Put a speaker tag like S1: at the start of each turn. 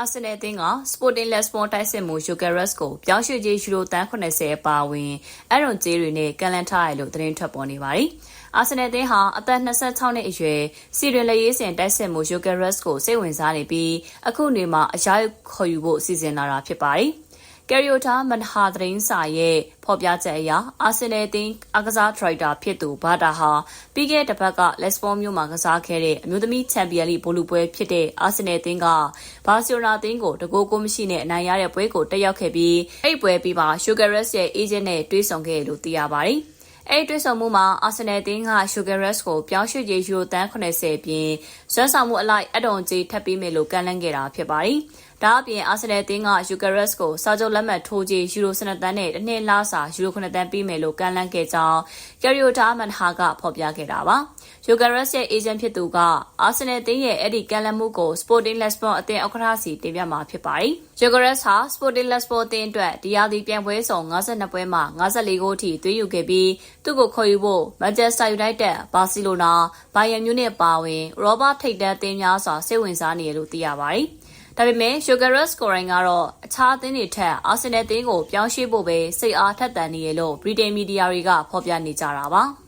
S1: အာဆင်နယ်အသင်းက Sporting Lisbon တိုက်စစ်မှု Jokeres ကိုပြောင်းရွှေ့ကြေးယူရိုတန်း80အပါအဝင်အရွန်ကြေးတွေနဲ့ကန်လန်ထားရလို့သတင်းထွက်ပေါ်နေပါတယ်။အာဆင်နယ်အသင်းဟာအသက်26နှစ်အရွယ်စီရင်လက်ရေးစင်တိုက်စစ်မှု Jokeres ကိုစိတ်ဝင်စားနေပြီးအခုနေမှာအရာခေါ်ယူဖို့စီစဉ်လာတာဖြစ်ပါတယ်။ ကယ်ရီယိုတာမန်ဟာသတင်းစာရဲ့ဖော်ပြချက်အရအာဆင်နယ်အသင်းအကစားထရိုက်တာဖြစ်သူဘာတာဟာပြီးခဲ့တဲ့ဘက်ကလက်စပေါ်မြို့မှာကစားခဲ့တဲ့အမျိုးသမီးချန်ပီယံလိဘောလုံးပွဲဖြစ်တဲ့အာဆင်နယ်အသင်းကဘာစီလိုနာအသင်းကိုတကိုးကိုမရှိနဲ့အနိုင်ရတဲ့ပွဲကိုတက်ရောက်ခဲ့ပြီးအဲ့ပွဲပြီးမှာရှူဂရက်စ်ရဲ့အေဂျင့်နဲ့တွေ့ဆုံခဲ့လို့သိရပါတယ်။အဲ့တွေ့ဆုံမှုမှာအာဆင်နယ်အသင်းက Sugarrus ကိုပြောင်းရွှေ့ရေးယူရိုတန်း80ပြင်ဆွမ်းဆောင်မှုအလိုက်အတုံကြီးထပ်ပေးမယ်လို့ကန့်လန့်ခဲ့တာဖြစ်ပါတယ်။ဒါအပြင်အာဆင်နယ်အသင်းကယူကရက်စ်ကိုစာချုပ်လက်မှတ်ထိုးကြေးယူရို12တန်းနဲ့တစ်နှစ်လစာယူရို9တန်းပေးမယ်လို့ကမ်းလှမ်းခဲ့ကြောင်းကယ်ရီယိုတာမန်ဟာကဖော်ပြခဲ့တာပါ။ယူကရက်စ်ရဲ့အေဂျင့်ဖြစ်သူကအာဆင်နယ်အသင်းရဲ့အဲ့ဒီကမ်းလှမ်းမှုကို Sporting Lisbon အသင်းဥက္ကဋ္ဌစီတင်ပြမှာဖြစ်ပါတယ်။ယူကရက်စ်ဟာ Sporting Lisbon အသင်းအတွက်ဒီယာဒီပြန်ပွဲဆောင်52ပွဲမှာ54ဂိုးအထိသွင်းယူခဲ့ပြီးသူ့ကိုခေါ်ယူဖို့ Manchester United, Barcelona, Bayern Munich ပါဝင်ရောဘတ်ထိပ်တန်းအသင်းများစွာစိတ်ဝင်စားနေတယ်လို့သိရပါတယ်။ ဒါပေမဲ့ Sugarus ကိုရိုင်းကတော့အခြားအသင်းတွေထက်အာဆင်နယ်အသင်းကိုပြောင်းရွှေ့ဖို့ပဲစိတ်အားထက်သန်နေရလို့ Britain မီဒီယာတွေကဖော်ပြနေကြတာပါ။